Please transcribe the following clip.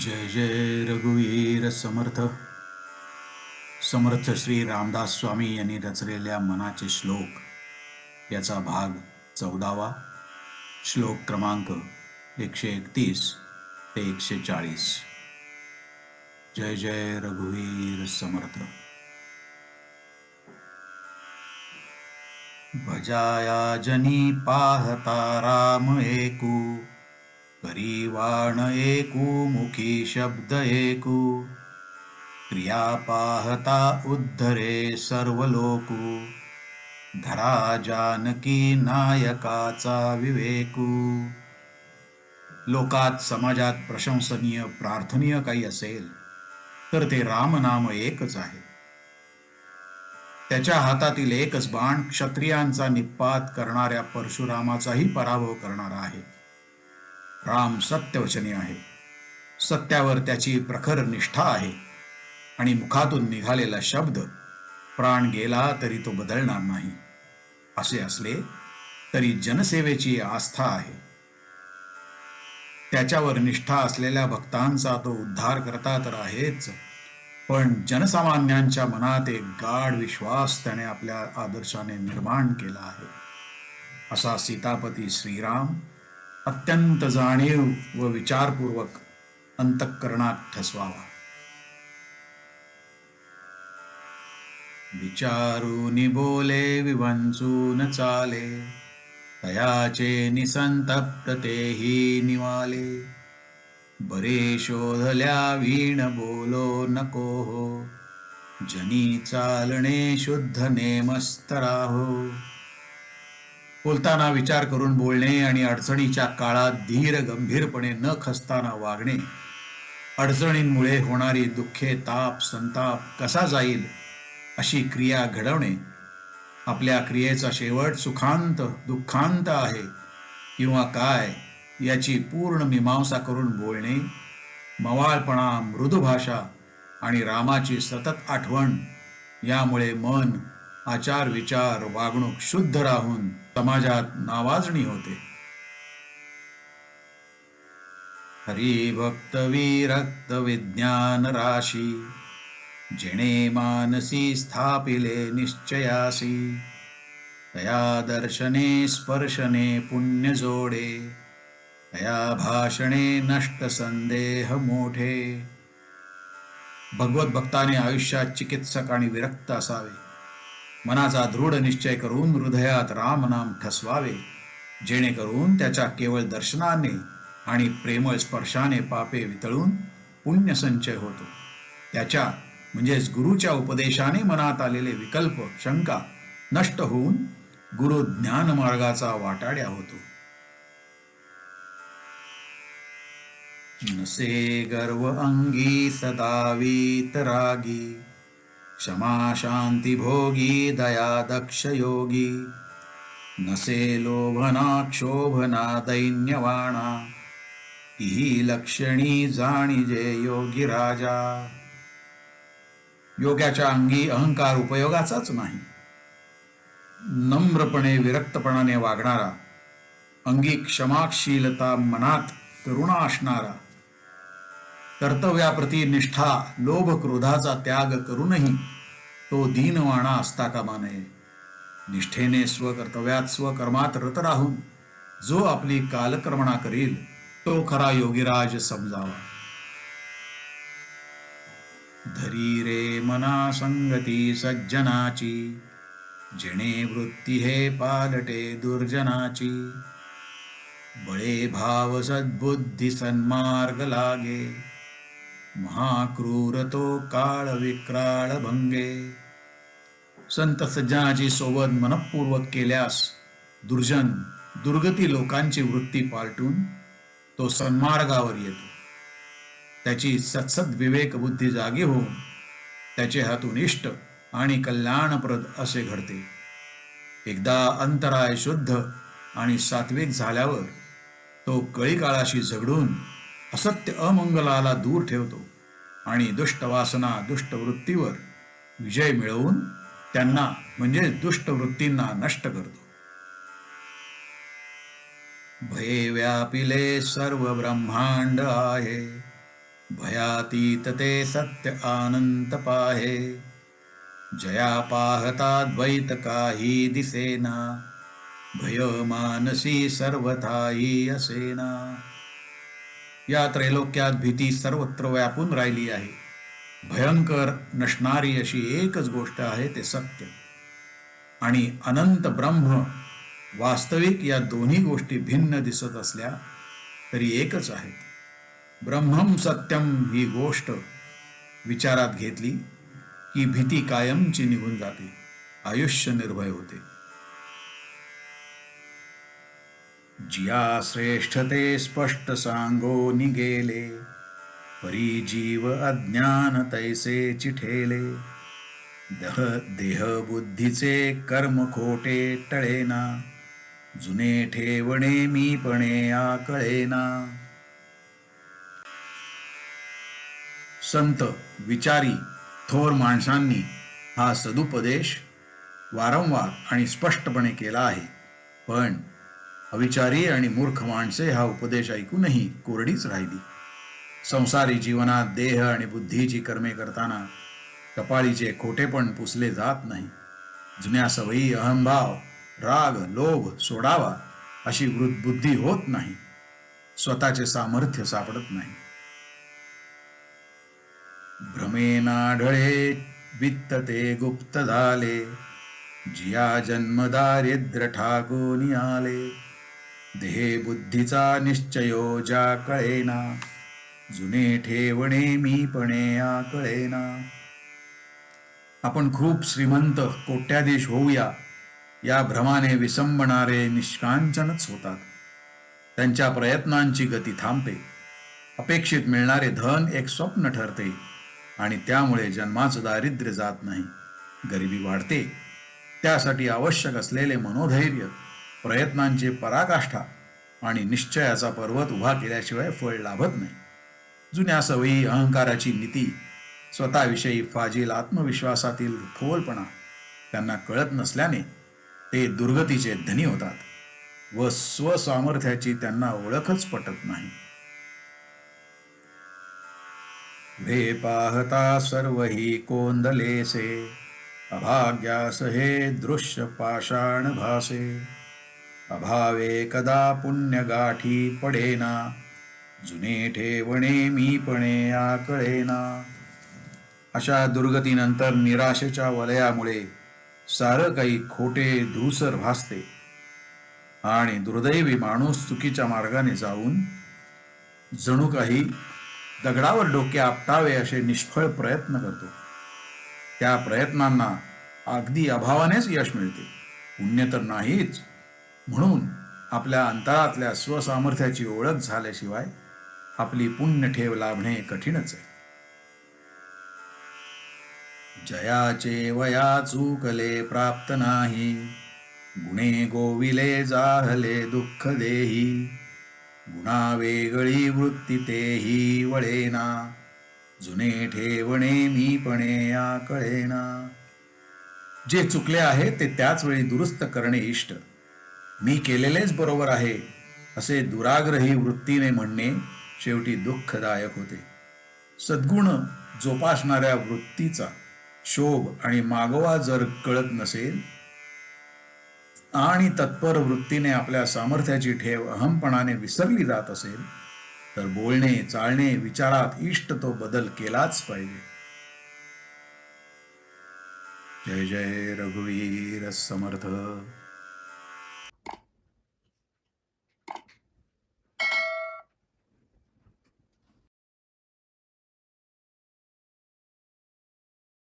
जय जय रघुवीर समर्थ. समर्थ श्री रामदास स्वामी यांनी रचलेल्या मनाचे श्लोक. याचा भाग चौदावा. श्लोक क्रमांक एकशे एकतीस ते एकशे चाळीस. जय जय रघुवीर समर्थ. भजाया जनी पाहता राम एकू. परिवाण एकू मुखी शब्द एकू क्रिया पाहता उद्धरे सर्व लोकू धरा जानकी नायकाचा विवेकू। लोकात समाजात प्रशंसनीय प्रार्थनीय काही असेल तर ते रामनाम एकच आहे. त्याच्या हातातील एकच बाण क्षत्रियांचा निपात करणाऱ्या परशुरामाचाही पराभव करणारा आहे. राम सत्यवचनी आहे. सत्यावर त्याची प्रखर निष्ठा आहे. आणि मुखातून निघालेला शब्द प्राण गेला तरी तो बदलणार नाही. असे असले तरी जनसेवेची आस्था आहे. त्याच्यावर निष्ठा असलेल्या भक्तांचा तो उद्धार करता तर आहेच पण जनसामान्यांच्या मनात एक गाढ विश्वास त्याने आपल्या आदर्शाने निर्माण केला आहे. असा सीतापती श्रीराम अत्यंत जाणीव व विचारपूर्वक अंतःकरणात ठसवावा. विचारून बोले विवंचून चाले. तयाचे निसंतप्त तेही निवाले. बरे शोधल्या वीण बोलो नको हो. जनी चालणे शुद्ध नेमस्तराहो बोलताना विचार करून बोलणे आणि अडचणीच्या काळात धीर गंभीरपणे न खसताना वागणे. अडचणींमुळे होणारी दुःखे ताप संताप कसा जाईल अशी क्रिया घडवणे. आपल्या क्रियेचा शेवट सुखांत दुःखांत आहे किंवा काय याची पूर्ण मीमांसा करून बोलणे मवाळपणा मृदू भाषा आणि रामाची सतत आठवण यामुळे मन आचार विचार वागणूक शुद्ध राहून समाजात नावाजणी होते. हरिभक्तविरक्त विज्ञान राशी जिणे मानसी स्थापिले निश्चयासी तया दर्शने स्पर्शने पुण्य जोडे तया भाषणे नष्ट संदेह मोठे. भगवत भक्ताने आयुष्यात चिकित्सक आणि विरक्त असावे. मनाचा दृढ निश्चय करून हृदयात रामनाम ठसवावे. जेणेकरून त्याच्या केवळ दर्शनाने आणि प्रेमळ स्पर्शाने पापे वितळून पुण्यसंचय होतो. त्याच्या म्हणजेच गुरुच्या उपदेशाने मनात आलेले विकल्प शंका नष्ट होऊन गुरु ज्ञान मार्गाचा वाटाड्या होतो. नसे गर्व अंगी सदा वीतरागी क्षमा शांती भोगी दया दक्ष योगी नसे लोभना क्षोभना दैन्यवाणा ही लक्षणी जाणीजे योगी राजा। योग्याच्या अंगी अहंकार उपयोगाचाच नाही। नम्रपणे विरक्तपणाने वागणारा अंगी क्षमाशीलता मनात करुणा असणारा कर्तव्याप्रती निष्ठा लोभ क्रोधाचा त्याग करूनही तो दीनवाणा असता कामा नये निष्ठेने स्वकर्तव्यात स्वकर्मात रत राहून जो आपली कालक्रमणा करील तो खरा योगीराज समजावा. धरी रे मना संगती सज्जनाची जेणे वृत्ती हे पालटे दुर्जनाची. बळे भाव सद्बुद्धी सन्मार्ग लागे महाक्रूर तो काळ विक्राळ भंगे. संत सज्जनाची सोबत मनपूर्वक केल्यास दुर्जन दुर्गती लोकांची वृत्ती पालटून तो सन्मार्गावर येतो. त्याची सत्सद विवेक बुद्धी जागी होऊन त्याचे हातून इष्ट आणि कल्याणप्रद असे घडते. एकदा अंतराय शुद्ध आणि सात्विक झाल्यावर तो कळी काळाशी झगडून असत्य अमंगलाला दूर ठेवतो आणि दुष्ट वासना दुष्ट वृत्तीवर विजय मिळवून त्यांना म्हणजे दुष्ट वृत्तींना नष्ट करतो. भये व्यापिले सर्व ब्रह्मांड आहे. भयातीत ते सत्य आनंद पाहे. जया पाहता द्वैत काही दिसेना. भय मानसी सर्वथाही असेना. या त्रैलोक्यात भीती सर्वत्र व्यापून राहिली आहे. भयंकर नसणारी अशी एकच गोष्ट आहे ते सत्य. आणि अनंत ब्रह्म वास्तविक या दोन्ही गोष्टी भिन्न दिसत असल्या तरी एकच आहेत. ब्रह्मम सत्यम ही गोष्ट विचारात घेतली की भीती कायमची निघून जाते आयुष्य निर्भय होते. जिया श्रेष्ठते स्पष्ट सांगो निगेले परी जीव अज्ञान तैसे चिठेले. दह देह बुद्धीचे कर्म खोटे टळेना. जुने ठेवणे मीपणे आकळेना. संत विचारी थोर माणसांनी हा सदुपदेश वारंवार आणि स्पष्टपणे केला आहे. पण अविचारी आणि मूर्ख माणसे हा उपदेश ऐकूनही कोरडीच राहिली. संसारी जीवनात देह आणि बुद्धीची कर्मे करताना कपाळीचे खोटेपण पुसले जात नाही. जुन्या सवयी अहंभाव राग लोभ सोडावा अशी वृद्ध बुद्धी होत नाही. स्वतःचे सामर्थ्य सापडत नाही. भ्रमेनाढळे वित्त ते गुप्त झाले. जिया जन्म दारिद्र्य ठाकून आले. देहे बुद्धीचा निश्चयो ज्या कळेना. जुने ठेवणे मीपणे आकळेना आपण खूप श्रीमंत कोट्याधीश होऊया. या भ्रमाने विसंबणारे निष्कांचनच होतात. त्यांच्या प्रयत्नांची गती थांबते. अपेक्षित मिळणारे धन एक स्वप्न ठरते. आणि त्यामुळे जन्माचं दारिद्र्य जात नाही. गरिबी वाढते. त्यासाठी आवश्यक असलेले मनोधैर्य प्रयत्नांची पराकाष्ठा आणि निश्चयाचा पर्वत उभा केल्याशिवाय फळ लाभत नाही. जुन्या सवयी अहंकाराची नीती स्वतःविषयी फाजील आत्मविश्वासातील खोलपणा त्यांना कळत नसल्याने ते दुर्गतीचे धनी होतात व स्वसामर्थ्याची त्यांना ओळखच पटत नाही. भे पाहता सर्व ही कोंदलेसे अभाग्यास हे दृश्य पाषाण भासे अभावे कदा पुण्य गाठी पडेना जुने ठेवणे मीपणे आकळेना. अशा दुर्गतीनंतर निराशेच्या वलयामुळे सारं काही खोटे धूसर भासते. आणि दुर्दैवी माणूस चुकीच्या मार्गाने जाऊन जणू काही दगडावर डोके आपटावे असे निष्फळ प्रयत्न करतो. त्या प्रयत्नांना अगदी अभावानेच यश मिळते. पुण्य तर नाहीच. म्हणून आपल्या अंतरातल्या स्वसामर्थ्याची ओळख झाल्याशिवाय आपली पुण्य ठेव लाभणे कठीणच आहे. जयाचे वया चूकले प्राप्त नाही. गुणे गोविले जाहले दुःख देही. गुणा वेगळी वृत्ती तेही वळेना. जुने ठेवणे मीपणे कळेना जे चुकले आहे ते त्याच वेळी दुरुस्त करणे इष्ट. मी केलेलेच बरोबर आहे असे दुराग्रही वृत्तीने म्हणणे शेवटी दुःखदायक होते. सद्गुण जोपासणाऱ्या वृत्तीचा शोभ आणि मागोवा जर कळत नसेल आणि तत्पर वृत्तीने आपल्या सामर्थ्याची ठेव अहमपणाने विसरली जात असेल तर बोलणे चालणे विचारात इष्ट तो बदल केलाच पाहिजे. जय जय रघुवीर समर्थ.